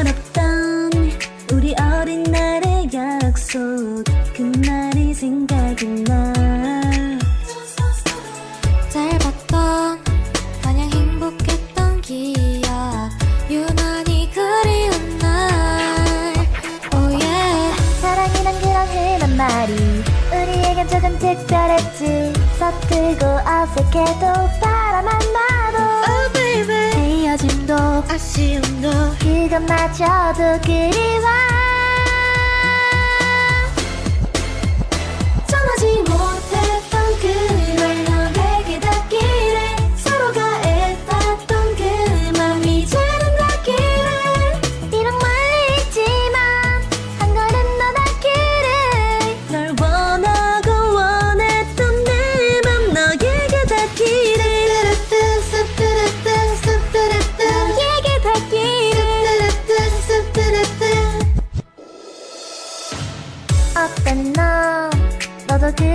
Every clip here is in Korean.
철없던 우리 어린 날의 약속. 그날이 생각이 나 짧았던 마냥 행복했던 기억. 유난히 그리운 날. 사랑이란 그런 흔한 말이 우리에겐 조금 특별했지. 서툴고 어색해도 바라만 나도 아쉬움도 그것마저도 그리워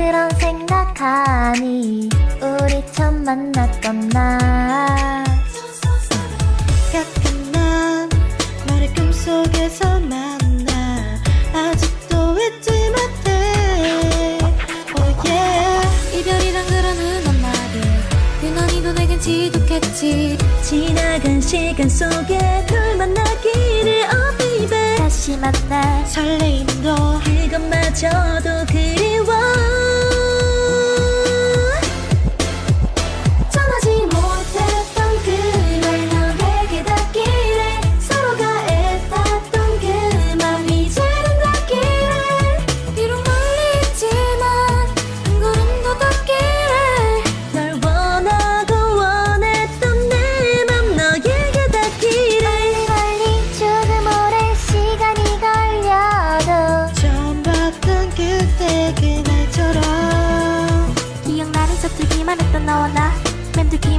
그런 생각하니. 우리 처음 만났던 날. 가끔 난 너를 꿈속에서 만나. 아직도 잊지 못해. Oh yeah. 이별이란 그런 흔한 말이 유난히도 내겐 지독했지. 지나간 시간 속에 둘 만나기를 oh baby. 다시 만나 설레임도 그것마저도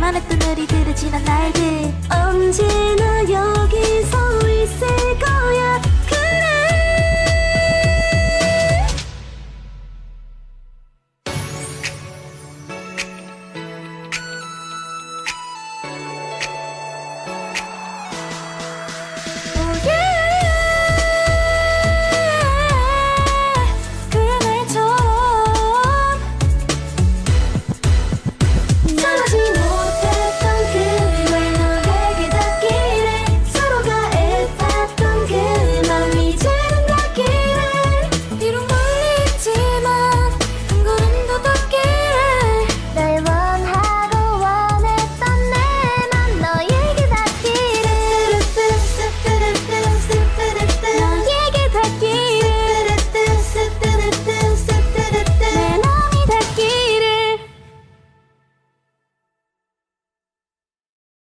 만 했던 우리들의 지난 날들. 있을